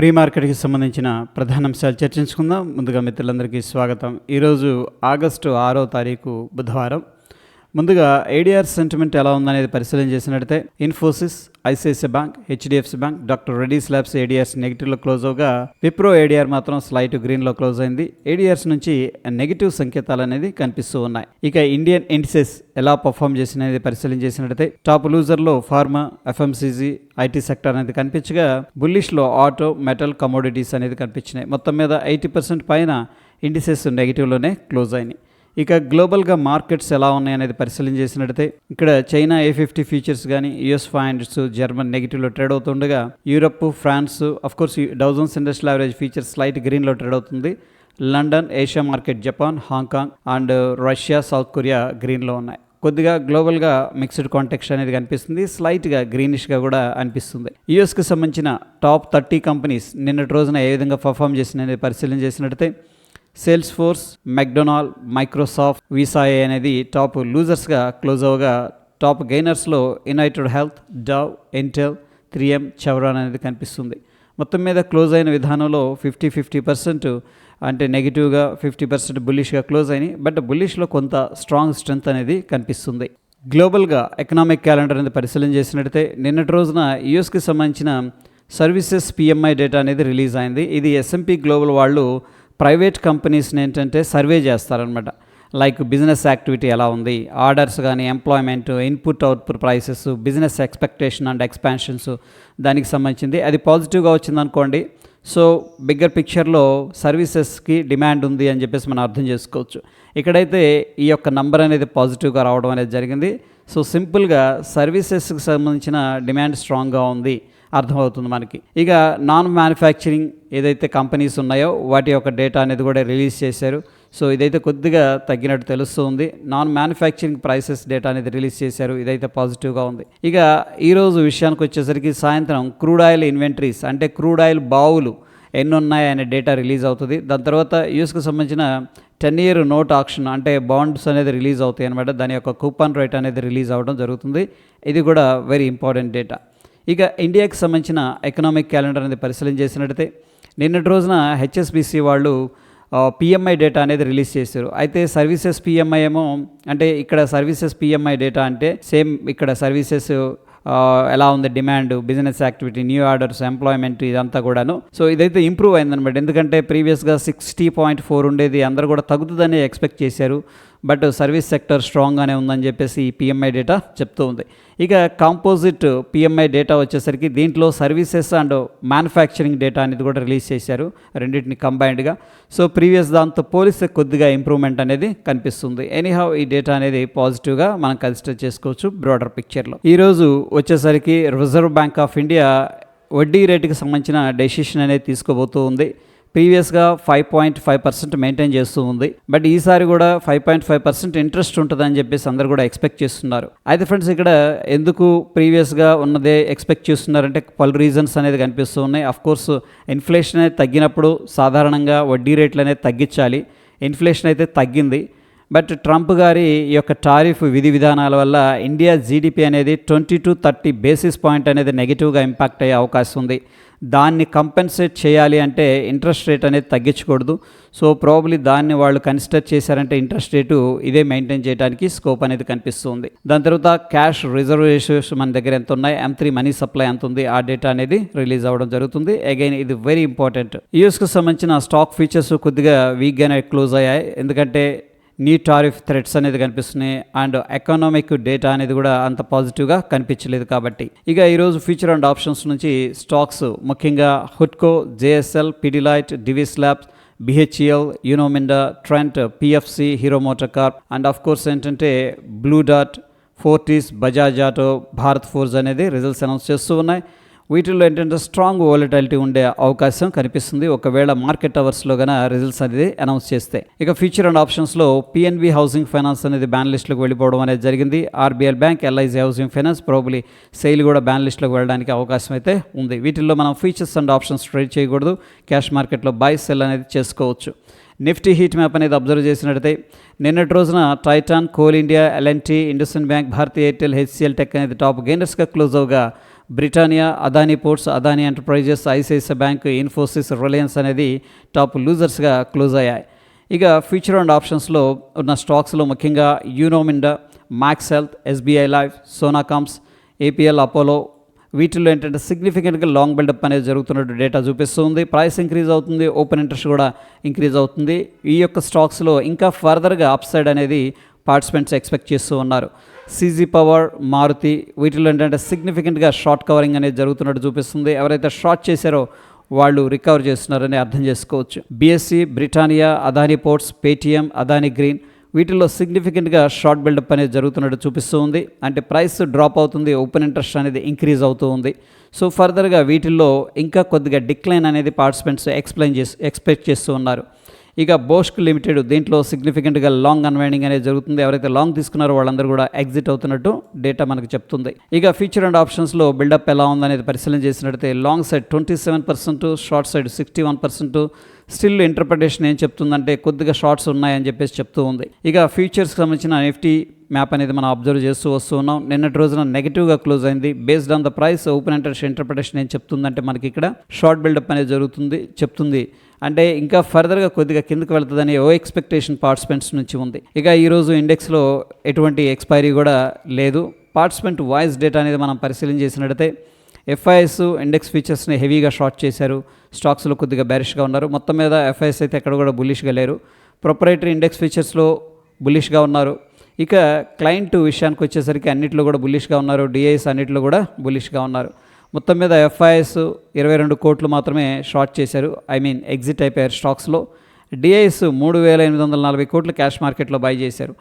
Pre మార్కెట్కి సంబంధించిన ప్రధాన అంశాలు చర్చించుకుందాం. ముందుగా మిత్రులందరికీ స్వాగతం. ఈరోజు ఆగస్టు ఆరో తారీఖు బుధవారం. ముందుగా ఏడీఆర్ సెంటిమెంట్ ఎలా ఉందనేది పరిశీలన చేసినట్టయితే Infosys ICICI bank HDFC bank doctor Reddy's labs ADRs నెగిటివ్లో close అవగా విప్రో ఏడిఆర్ మాత్రం స్లైట్ గ్రీన్లో క్లోజ్ అయింది. ఏడిఆర్స్ నుంచి నెగిటివ్ సంకేతాలు అనేది కనిపిస్తూ ఉన్నాయి. ఇక ఇండియన్ ఇండిసెస్ ఎలా పర్ఫామ్ చేసినది పరిశీలన చేసినట్టయితే టాప్ లూజర్లో ఫార్మా ఎఫ్ఎంసీజీ ఐటీ సెక్టర్ అనేది కనిపించగా బుల్లిష్లో ఆటో మెటల్ కమోడిటీస్ అనేది కనిపించినాయి. మొత్తం మీద ఎయిటీ పర్సెంట్ పైన ఇండిసెస్ నెగిటివ్లోనే క్లోజ్ అయినాయి. ఇక గ్లోబల్గా మార్కెట్స్ ఎలా ఉన్నాయి అనేది పరిశీలన చేసినట్టయితే ఇక్కడ చైనా ఏ ఫిఫ్టీ ఫీచర్స్ కానీ యుఎస్ ఫైవ్ హండ్రెడ్స్ జర్మన్ నెగిటివ్లో ట్రేడ్ అవుతుండగా Europe France of course Dow Jones industrial average features slight గ్రీన్లో ట్రేడ్ అవుతుంది. London Asia market Japan Hong Kong and Russia South Korea గ్రీన్లో ఉన్నాయి. కొద్దిగా గ్లోబల్గా మిక్స్డ్ కాంటెక్స్ట్ అనేది కనిపిస్తుంది. స్లైట్గా గ్రీనిష్గా కూడా అనిపిస్తుంది. యూఎస్కి సంబంధించిన టాప్ థర్టీ కంపెనీస్ నిన్నటి రోజున ఏ విధంగా పర్ఫామ్ చేసినది పరిశీలన చేసినట్టయితే Salesforce McDonald Microsoft Visa A అనేది టాప్ లూజర్స్గా క్లోజ్ అవగా top గెయినర్స్లో United Health Dow Intel three M Chevron అనేది కనిపిస్తుంది. మొత్తం మీద క్లోజ్ అయిన విధానంలో ఫిఫ్టీ ఫిఫ్టీ పర్సెంట్ అంటే నెగిటివ్గా ఫిఫ్టీ పర్సెంట్ బుల్లిష్గా క్లోజ్ అయినాయి. బట్ బుల్లిష్లో కొంత స్ట్రాంగ్ స్ట్రెంత్ అనేది కనిపిస్తుంది. గ్లోబల్గా ఎకనామిక్ క్యాలెండర్ అనేది పరిశీలన చేసినట్టయితే నిన్నటి రోజున యుఎస్కి సంబంధించిన సర్వీసెస్ పిఎంఐ డేటా అనేది రిలీజ్ అయింది. ఇది ఎస్ఎంపీ గ్లోబల్ వాళ్ళు ప్రైవేట్ కంపెనీస్ని ఏంటంటే సర్వే చేస్తారనమాట లైక్ బిజినెస్ యాక్టివిటీ ఎలా ఉంది ఆర్డర్స్ కానీ employment input output prices business expectation and expansions దానికి సంబంధించింది. అది పాజిటివ్గా వచ్చిందనుకోండి సో బిగ్గర్ పిక్చర్లో సర్వీసెస్కి డిమాండ్ ఉంది అని చెప్పేసి మనం అర్థం చేసుకోవచ్చు. ఇక్కడైతే ఈ యొక్క నంబర్ అనేది పాజిటివ్గా రావడం అనేది జరిగింది. సో సింపుల్గా సర్వీసెస్కి సంబంధించిన డిమాండ్ స్ట్రాంగ్గా ఉంది. అర్థమవుతుంది మనకి. ఇక నాన్ మ్యానుఫ్యాక్చరింగ్ ఏదైతే కంపెనీస్ ఉన్నాయో వాటి యొక్క డేటా అనేది కూడా రిలీజ్ చేశారు. సో ఇదైతే కొద్దిగా తగ్గినట్టు తెలుస్తుంది. నాన్ మ్యానుఫ్యాక్చరింగ్ ప్రైసెస్ డేటా అనేది రిలీజ్ చేశారు. ఇదైతే పాజిటివ్గా ఉంది. ఇక ఈరోజు విషయానికి వచ్చేసరికి సాయంత్రం క్రూడ్ ఆయిల్ ఇన్వెంటరీస్ అంటే క్రూడ్ ఆయిల్ బావులు ఎన్ని ఉన్నాయనే డేటా రిలీజ్ అవుతుంది. దాని తర్వాత యూఎస్కి సంబంధించిన టెన్ ఇయర్ నోట్ ఆప్షన్ అంటే బాండ్స్ అనేది రిలీజ్ అవుతాయి అనమాట దాని యొక్క కూపన్ రేట్ అనేది రిలీజ్ అవ్వడం జరుగుతుంది. ఇది కూడా వెరీ ఇంపార్టెంట్ డేటా. ఇక ఇండియాకి సంబంధించిన ఎకనామిక్ క్యాలెండర్ అనేది పరిశీలన చేసినట్టయితే నిన్నటి రోజున హెచ్ఎస్బిసి వాళ్ళు పిఎంఐ డేటా అనేది రిలీజ్ చేశారు. అయితే సర్వీసెస్ పిఎంఐ ఏమో అంటే ఇక్కడ సర్వీసెస్ పిఎంఐ డేటా అంటే సేమ్ ఇక్కడ సర్వీసెస్ ఎలా ఉంది demand business activity new orders employment ఇదంతా కూడాను. సో ఇదైతే ఇంప్రూవ్ అయిందనమాట ఎందుకంటే ప్రీవియస్గా సిక్స్టీ పాయింట్ ఫోర్ ఉండేది అందరూ కూడా తగ్గుతుందని ఎక్స్పెక్ట్ చేశారు. బట్ సర్వీస్ సెక్టర్ స్ట్రాంగ్గానే ఉందని చెప్పేసి ఈ పిఎంఐ డేటా చెప్తూ ఉంది. ఇక కాంపోజిట్ పిఎంఐ డేటా వచ్చేసరికి దీంట్లో సర్వీసెస్ అండ్ మ్యానుఫ్యాక్చరింగ్ డేటా అనేది కూడా రిలీజ్ చేశారు. రెండింటిని కంబైన్డ్గా సో ప్రీవియస్ దాంతో పోలిస్తే కొద్దిగా ఇంప్రూవ్మెంట్ అనేది కనిపిస్తుంది. ఎనీహౌ ఈ డేటా అనేది పాజిటివ్గా మనం కన్సిడర్ చేసుకోవచ్చు బ్రాడర్ పిక్చర్లో ఈరోజు వచ్చేసరికి రిజర్వ్ బ్యాంక్ ఆఫ్ ఇండియా వడ్డీ రేటుకి సంబంధించిన డెసిషన్ అనేది తీసుకోబోతూ ఉంది. ప్రీవియస్గా five point five percent maintain చేస్తూ ఉంది. బట్ ఈసారి కూడా five point five percent interest ఉంటుందని చెప్పేసి అందరు కూడా ఎక్స్పెక్ట్ చేస్తున్నారు. అయితే ఫ్రెండ్స్ ఇక్కడ ఎందుకు ప్రీవియస్గా ఉన్నదే ఎక్స్పెక్ట్ చేస్తున్నారంటే పలు రీజన్స్ అనేది కనిపిస్తూ ఉన్నాయి. అఫ్ కోర్స్ ఇన్ఫ్లేషన్ అనేది తగ్గినప్పుడు సాధారణంగా వడ్డీ రేట్లు అనేది తగ్గించాలి. ఇన్ఫ్లేషన్ అయితే తగ్గింది. బట్ ట్రంప్ గారి ఈ యొక్క టారిఫ్ విధి విధానాల వల్ల ఇండియా జీడిపి అనేది twenty to thirty basis point అనేది నెగిటివ్గా ఇంపాక్ట్ అయ్యే అవకాశం ఉంది. దాన్ని కంపెన్సేట్ చేయాలి అంటే ఇంట్రెస్ట్ రేట్ అనేది తగ్గించకూడదు. సో ప్రాబ్లీ దాన్ని వాళ్ళు కన్సిడర్ చేశారంటే ఇంట్రెస్ట్ రేటు ఇదే మెయింటైన్ చేయడానికి స్కోప్ అనేది కనిపిస్తుంది. దాని తర్వాత క్యాష్ రిజర్వేషన్స్ మన దగ్గర ఎంత ఉన్నాయి? ఎం త్రీ మనీ సప్లై ఎంత ఉంది? ఆ డేటా అనేది రిలీజ్ అవ్వడం జరుగుతుంది. అగైన్ ఇది వెరీ ఇంపార్టెంట్ యూఎస్కి సంబంధించిన స్టాక్ ఫీచర్స్ కొద్దిగా వీక్గానే క్లోజ్ అయ్యాయి. ఎందుకంటే నీ టారిఫ్ థ్రెట్స్ అనేది కనిపిస్తున్నాయి అండ్ ఎకనామిక్ డేటా అనేది కూడా అంత పాజిటివ్గా కనిపించలేదు కాబట్టి. ఇక ఈరోజు ఫ్యూచర్ అండ్ ఆప్షన్స్ నుంచి స్టాక్స్ ముఖ్యంగా హుడ్కో JSL Pidilite Divi's labs BHEL Uno Minda Trent PFC Hero motor corp and of course ఏంటంటే blue dot Fortis Bajaj auto Bharat Forge అనేది రిజల్ట్స్ అనౌన్స్ చేస్తూ ఉన్నాయి. వీటిల్లో ఏంటంటే స్ట్రాంగ్ వాలిటాలిటీ ఉండే అవకాశం కనిపిస్తుంది. ఒకవేళ మార్కెట్ అవర్స్లో గన రిజల్ట్స్ అనేది అనౌన్స్ చేస్తే. ఇక ఫ్యూచర్ అండ్ ఆప్షన్స్లో పిఎన్బి హౌసింగ్ ఫైనాన్స్ అనేది బ్యాన్ లిస్టులకు వెళ్ళిపోవడం అనేది జరిగింది. RBL bank LIC housing finance probably SAIL కూడా బ్యాన్ లిస్టులకు వెళ్ళడానికి అవకాశం అయితే ఉంది. వీటిల్లో మనం ఫీచర్స్ అండ్ ఆప్షన్స్ ట్రేడ్ చేయకూడదు. క్యాష్ మార్కెట్లో బై సెల్ అనేది చేసుకోవచ్చు. నిఫ్టీ హీట్ మ్యాప్ అనేది అబ్జర్వ్ చేసినట్టయితే నిన్నటి రోజున Titan Coal India L and T IndusInd bank Bharti Airtel HCL tech అనేది టాప్ గెయినర్స్గా close అవగా Britannia Adani ports Adani enterprises ICICI bank Infosys Reliance అనేది టాప్ లూజర్స్గా క్లోజ్ అయ్యాయి. ఇక ఫ్యూచర్ అండ్ ఆప్షన్స్లో ఉన్న స్టాక్స్లో ముఖ్యంగా Uno Minda Max Health SBI Life సోనాకామ్స్ APL Apollo. వీటిల్లో ఏంటంటే సిగ్నిఫికెంట్గా లాంగ్ బిల్డప్ అనేది జరుగుతున్నట్టు డేటా చూపిస్తుంది. ప్రైస్ ఇంక్రీజ్ అవుతుంది ఓపెన్ ఇంట్రెస్ట్ కూడా ఇంక్రీజ్ అవుతుంది. ఈ యొక్క స్టాక్స్లో ఇంకా ఫర్దర్గా అప్సైడ్ అనేది పార్టిసిపెంట్స్ ఎక్స్పెక్ట్ చేస్తూ ఉన్నారు. సీజీ పవర్ మారుతి వీటిలో ఏంటంటే సిగ్నిఫికెంట్గా షార్ట్ కవరింగ్ అనేది జరుగుతున్నట్టు చూపిస్తుంది. ఎవరైతే షార్ట్ చేశారో వాళ్ళు రికవర్ చేస్తున్నారని అర్థం చేసుకోవచ్చు. BSE Britannia Adani ports Paytm Adani green వీటిల్లో సిగ్నిఫికెంట్గా షార్ట్ బిల్డప్ అనేది జరుగుతున్నట్టు చూపిస్తూ ఉంది. అంటే ప్రైస్ డ్రాప్ అవుతుంది ఓపెన్ ఇంట్రెస్ట్ అనేది ఇంక్రీజ్ అవుతూ ఉంది. సో ఫర్దర్గా వీటిల్లో ఇంకా కొద్దిగా డిక్లైన్ అనేది పార్టిసిపెంట్స్ ఎక్స్ప్లెయిన్ చేసి ఎక్స్పెక్ట్ చేస్తూ ఉన్నారు. ఇక బోస్క్ లిమిటెడ్ దీంట్లో సిగ్నిఫికెంట్గా లాంగ్ అన్వైండింగ్ అనేది జరుగుతుంది. ఎవరైతే లాంగ్ తీసుకున్నారో వాళ్ళందరూ కూడా ఎగ్జిట్ అవుతున్నట్టు డేటా మనకు చెప్తుంది. ఇక ఫ్యూచర్ అండ్ ఆప్షన్స్లో బిల్డప్ ఎలా ఉందనేది పరిశీలన చేసినట్టయితే long side twenty seven percent short side sixty one percent still interpretation ఏం చెప్తుందంటే కొద్దిగా షార్ట్స్ ఉన్నాయని చెప్పేసి చెప్తూ ఉంది. ఇక ఫ్యూచర్స్కి సంబంధించిన నిఫ్టీ మ్యాప్ అనేది మనం అబ్జర్వ్ చేస్తూ వస్తూ ఉన్నాం. నిన్నటి రోజున నెగిటివ్గా క్లోజ్ అయింది. Based on the price open inter interpretation ఏం చెప్తుందంటే మనకి ఇక్కడ షార్ట్ బిల్డప్ అనేది జరుగుతుంది చెప్తుంది. అంటే ఇంకా ఫర్దర్గా కొద్దిగా కిందకి వెళ్తుందని ఓ ఎక్స్పెక్టేషన్ పార్టిసిపెంట్స్ నుంచి ఉంది. ఇక ఈరోజు ఇండెక్స్లో ఎటువంటి ఎక్స్పైరీ కూడా లేదు. పార్టిసిపెంట్ వాయిస్ డేటా అనేది మనం పరిశీలన చేసినట్టయితే ఎఫ్ఐఎస్ ఇండెక్స్ ఫీచర్స్ని హెవీగా షార్ట్ చేశారు. స్టాక్స్లో కొద్దిగా బ్యారిష్గా ఉన్నారు. మొత్తం మీద ఎఫ్ఐఎస్ అయితే ఎక్కడ కూడా బుల్లిష్గా లేరు. ప్రొపరేటరీ ఇండెక్స్ ఫీచర్స్లో బుల్లిష్గా ఉన్నారు. ఇక క్లయింట్ విషయానికి వచ్చేసరికి అన్నిట్లో కూడా బుల్లిష్గా ఉన్నారు. డిఐఎస్ అన్నింటిలో కూడా బుల్లిష్గా ఉన్నారు. మొత్తం మీద ఎఫ్ఐఎస్ ఇరవై రెండు కోట్లు మాత్రమే షార్ట్ చేశారు. ఐ మీన్ ఎగ్జిట్ అయిపోయారు స్టాక్స్లో. డిఐఎస్ మూడు వేల ఎనిమిది వందల నలభై కోట్లు క్యాష్ మార్కెట్లో బై చేశారు.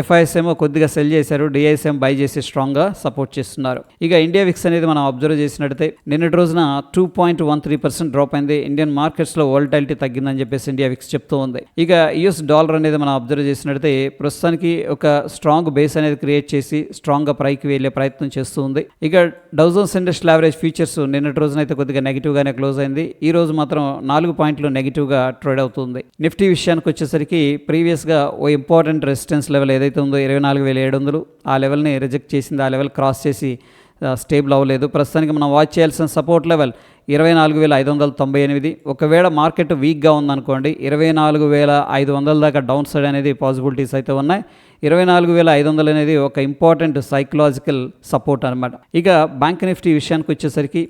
ఎఫ్ఐఎస్ ఏమో కొద్దిగా సెల్ చేశారు డిఐఎస్ఎం బై చేసి స్ట్రాంగ్గా సపోర్ట్ చేస్తున్నారు. ఇక ఇండియా విక్స్ అనేది మనం అబ్జర్వ్ చేసినట్టయితే నిన్నటి రోజున two point one three percent drop అయింది. ఇండియన్ మార్కెట్స్లో వోల్టాలిటీ తగ్గిందని చెప్పేసి ఇండియా విక్స్ చెప్తూ ఉంది. ఇక యుఎస్ డాలర్ అనేది మనం అబ్జర్వ్ చేసినట్టయితే ప్రస్తుతానికి ఒక స్ట్రాంగ్ బేస్ అనేది క్రియేట్ చేసి స్ట్రాంగ్గా పైకి వెళ్ళే ప్రయత్నం చేస్తూ ఉంది. ఇక డౌజన్స్ ఇండస్ట్రియల్ యావరేజ్ ఫీచర్స్ నిన్నటి రోజున అయితే కొద్దిగా నెగిటివ్గానే క్లోజ్ అయింది. ఈ రోజు మాత్రం నాలుగు పాయింట్లు నెగిటివ్గా ట్రేడ్ అవుతుంది. నిఫ్టీ విషయానికి వచ్చేసరికి ప్రీవియస్గా ఓ ఇంపార్టెంట్ రెసిస్టెన్స్ లెవెల్ ఏదైతే ఉందో ఇరవై నాలుగు వేల ఏడు వందలు ఆ లెవెల్ని రిజెక్ట్ చేసింది ఆ లెవెల్ క్రాస్ చేసి స్టేబుల్ అవ్వలేదు. ప్రస్తుతానికి మనం వాచ్ చేయాల్సిన సపోర్ట్ లెవెల్ ఇరవై నాలుగు వేల ఐదు వందల తొంభై ఎనిమిది. ఒకవేళ మార్కెట్ వీక్గా ఉందనుకోండి ఇరవై నాలుగు వేల ఐదు వందల దాకా డౌన్ సైడ్ అనేది పాసిబిలిటీస్ అయితే ఉన్నాయి. ఇరవై నాలుగు వేల ఐదు వందలు అనేది ఒక ఇంపార్టెంట్ సైకలాజికల్ సపోర్ట్ అనమాట ఇక బ్యాంక్ నిఫ్టీ విషయానికి వచ్చేసరికి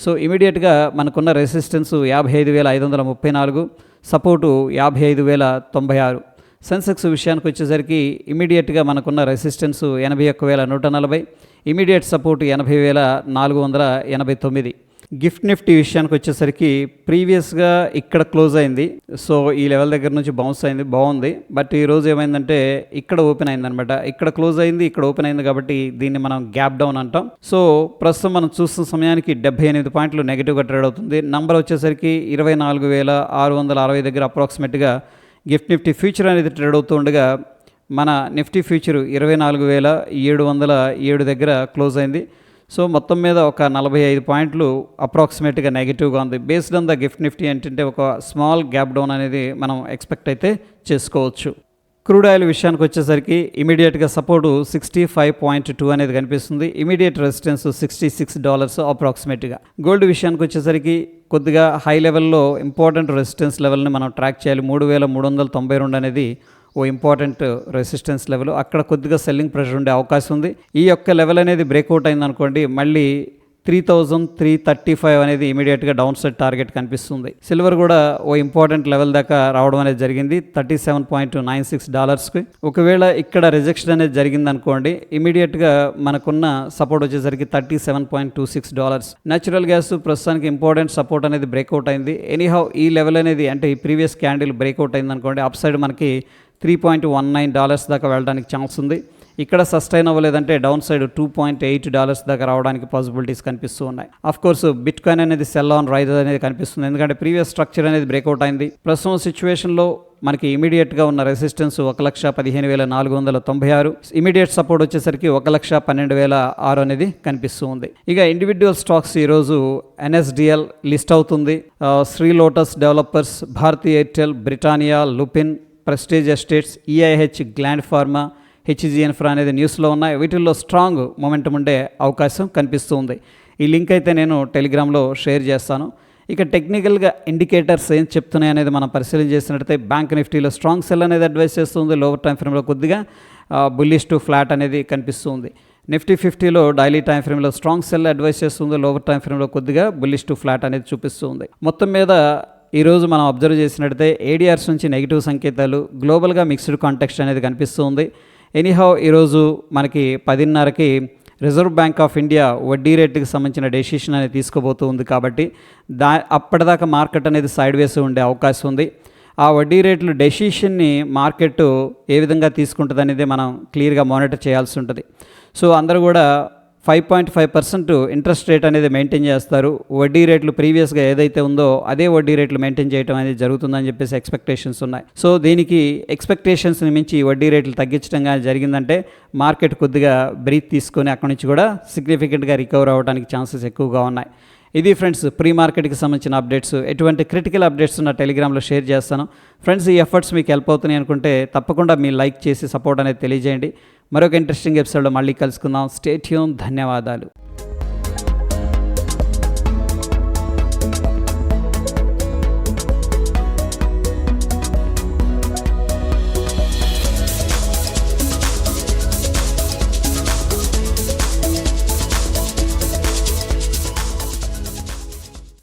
సో ఇమీడియట్గా మనకున్న రెసిస్టెన్స్ యాభై ఐదు వేల ఐదు వందల ముప్పై నాలుగు సపోర్టు యాభై ఐదు వేల తొంభై ఆరు. సెన్సెక్స్ విషయానికి వచ్చేసరికి ఇమీడియట్గా మనకున్న రెసిస్టెన్స్ ఎనభై ఒక్క వేల నూట నలభై ఇమీడియట్ సపోర్ట్ ఎనభై వేల నాలుగు వందల ఎనభై తొమ్మిది. గిఫ్ట్ నిఫ్టీ విషయానికి వచ్చేసరికి ప్రీవియస్గా ఇక్కడ క్లోజ్ అయింది. సో ఈ లెవెల్ దగ్గర నుంచి బౌన్స్ అయింది బాగుంది. బట్ ఈ రోజు ఏమైందంటే ఇక్కడ ఓపెన్ అయిందనమాట ఇక్కడ క్లోజ్ అయింది ఇక్కడ ఓపెన్ అయింది కాబట్టి దీన్ని మనం గ్యాప్ డౌన్ అంటాం. సో ప్రస్తుతం మనం చూస్తున్న సమయానికి డెబ్బై ఎనిమిది పాయింట్లు నెగిటివ్గా ట్రేడ్ అవుతుంది. నంబర్ వచ్చేసరికి ఇరవై నాలుగు వేల ఆరు వందల అరవై దగ్గర అప్రాక్సిమేట్గా గిఫ్ట్ నిఫ్టీ ఫ్యూచర్ అనేది ట్రేడ్ అవుతూ ఉండగా మన నిఫ్టీ ఫ్యూచర్ ఇరవై నాలుగు వేల ఏడు వందల ఏడు దగ్గర క్లోజ్ అయింది. సో మొత్తం మీద ఒక నలభై ఐదు పాయింట్లు అప్రాక్సిమేట్గా నెగిటివ్గా ఉంది. Based on the GIFT Nifty ఏంటంటే ఒక స్మాల్ గ్యాప్ డౌన్ అనేది మనం ఎక్స్పెక్ట్ అయితే చేసుకోవచ్చు. క్రూడ్ ఆయిల్ విషయానికి వచ్చేసరికి ఇమీడియట్గా support sixty five point two అనేది కనిపిస్తుంది. Immediate resistance sixty six dollars అప్రాక్సిమేట్గా. గోల్డ్ విషయానికి వచ్చేసరికి కొద్దిగా హై లెవెల్లో ఇంపార్టెంట్ రెసిస్టెన్స్ లెవెల్ని మనం ట్రాక్ చేయాలి. మూడు వేల మూడు వందల తొంభై రెండు అనేది ఓ ఇంపార్టెంట్ రెసిస్టెన్స్ లెవెల్. అక్కడ కొద్దిగా సెల్లింగ్ ప్రెషర్ ఉండే అవకాశం ఉంది. ఈ యొక్క లెవెల్ అనేది బ్రేక్అవుట్ అయింది అనుకోండి మళ్ళీ three thousand three thirty five అనేది ఇమీడియట్గా డౌన్ సైడ్ టార్గెట్ కనిపిస్తుంది. సిల్వర్ కూడా ఓ ఇంపార్టెంట్ లెవెల్ దాకా రావడం అనేది జరిగింది. Thirty seven point nine six డాలర్స్కి. ఒకవేళ ఇక్కడ రిజెక్షన్ అనేది జరిగింది అనుకోండి ఇమీడియట్గా మనకున్న సపోర్ట్ వచ్చేసరికి thirty seven point two six dollars. Natural gas ప్రస్తుతానికి ఇంపార్టెంట్ సపోర్ట్ అనేది బ్రేక్అవుట్ అయింది. ఎనీహౌ ఈ లెవెల్ అనేది అంటే ఈ ప్రీవియస్ క్యాండిల్ బ్రేక్అవుట్ అయింది అనుకోండి అప్ సైడ్ మనకి three point one nine dollars దాకా వెళ్ళడానికి ఛాన్స్ ఉంది. ఇక్కడ sustain అవ్వలేదంటే down side two point eight dollars దాకా రావడానికి పాసిబిలిటీస్ కనిపిస్తూ ఉన్నాయి. అఫ్ కోర్స్ బిట్ కాయిన్ అనేది సెల్ ఆన్ రైజ్ అనేది కనిపిస్తుంది. ఎందుకంటే ప్రీవియస్ స్ట్రక్చర్ అనేది బ్రేక్అవుట్ అయింది. ప్రస్తుతం సిచ్యువేషన్లో మనకి ఇమీడియట్గా ఉన్న రెసిస్టెన్స్ ఒక లక్ష పదిహేను వేల నాలుగు వందల తొంభై ఆరు. ఇమీడియట్ సపోర్ట్ వచ్చేసరికి ఒక లక్ష పన్నెండు వేల ఆరు అనేది కనిపిస్తూ ఉంది. ఇక ఇండివిజువల్ స్టాక్స్ ఈరోజు ఎన్ఎస్డిఎల్ లిస్ట్ అవుతుంది. Shri Lotus developers Bharti Airtel Britannia Lupin Prestige Estates EIH Gland Pharma HG Infra అనేది న్యూస్లో ఉన్నాయి. వీటిల్లో స్ట్రాంగ్ మొమెంటం ఉండే అవకాశం కనిపిస్తూ ఉంది. ఈ లింక్ అయితే నేను టెలిగ్రామ్లో షేర్ చేస్తాను. ఇక టెక్నికల్గా ఇండికేటర్స్ ఏం చెప్తున్నాయి అనేది మనం పరిశీలన చేసినట్టయితే బ్యాంక్ నిఫ్టీలో స్ట్రాంగ్ సెల్ అనేది అడ్వైస్ చేస్తుంది. లోవర్ టైం ఫ్రేమ్లో కొద్దిగా బుల్లిష్ టు ఫ్లాట్ అనేది కనిపిస్తుంది నిఫ్టీ ఫిఫ్టీలో డైలీ టైం ఫ్రేమ్లో స్ట్రాంగ్ సెల్ అడ్వైస్ చేస్తుంది. లోవర్ టైం ఫ్రేమ్లో కొద్దిగా బుల్లిష్ టు ఫ్లాట్ అనేది చూపిస్తుంది మొత్తం మీద ఈరోజు మనం అబ్జర్వ్ చేసినట్టయితే ఏడిఆర్స్ నుంచి నెగిటివ్ సంకేతాలు గ్లోబల్గా మిక్స్డ్ కాంటెక్స్ట్ అనేది కనిపిస్తుంది ఎనీహౌ ఈరోజు మనకి పదిన్నరకి రిజర్వ్ బ్యాంక్ ఆఫ్ ఇండియా వడ్డీ రేటుకి సంబంధించిన డెసిషన్ అనేది తీసుకోబోతూ ఉంది కాబట్టి దా అప్పటిదాకా మార్కెట్ అనేది సైడ్ వేసి ఉండే అవకాశం ఉంది. ఆ వడ్డీ రేట్లు డెసిషన్ని మార్కెట్ ఏ విధంగా తీసుకుంటుంది అనేది మనం క్లియర్గా మానిటర్ చేయాల్సి ఉంటుంది. సో అందరూ కూడా five point five percent interest rate అనేది మెయింటైన్ చేస్తారు. వడ్డీ రేట్లు ప్రీవియస్గా ఏదైతే ఉందో అదే వడ్డీ రేట్లు మెయింటైన్ చేయడం అనేది జరుగుతుందని చెప్పేసి ఎక్స్పెక్టేషన్స్ ఉన్నాయి. సో దీనికి ఎక్స్పెక్టేషన్స్ని మించి వడ్డీ రేట్లు తగ్గించడం కానీ జరిగిందంటే మార్కెట్ కొద్దిగా బ్రీత్ తీసుకొని అక్కడి నుంచి కూడా సిగ్నిఫికెంట్గా రికవర్ అవ్వడానికి ఛాన్సెస్ ఎక్కువగా ఉన్నాయి. ఇది ఫ్రెండ్స్ ప్రీ మార్కెట్కి సంబంధించిన అప్డేట్స్. ఎటువంటి క్రిటికల్ అప్డేట్స్ ఉన్న టెలిగ్రామ్లో షేర్ చేస్తాను. ఫ్రెండ్స్ ఈ ఎఫర్ట్స్ మీకు హెల్ప్ అవుతున్నాయి అనుకుంటే తప్పకుండా మీ లైక్ చేసి సపోర్ట్ అనేది తెలియజేయండి. మరొక ఇంట్రెస్టింగ్ ఎపిసోడ్లో మళ్ళీ కలుసుకుందాం. స్టేట్యూన్ ధన్యవాదాలు.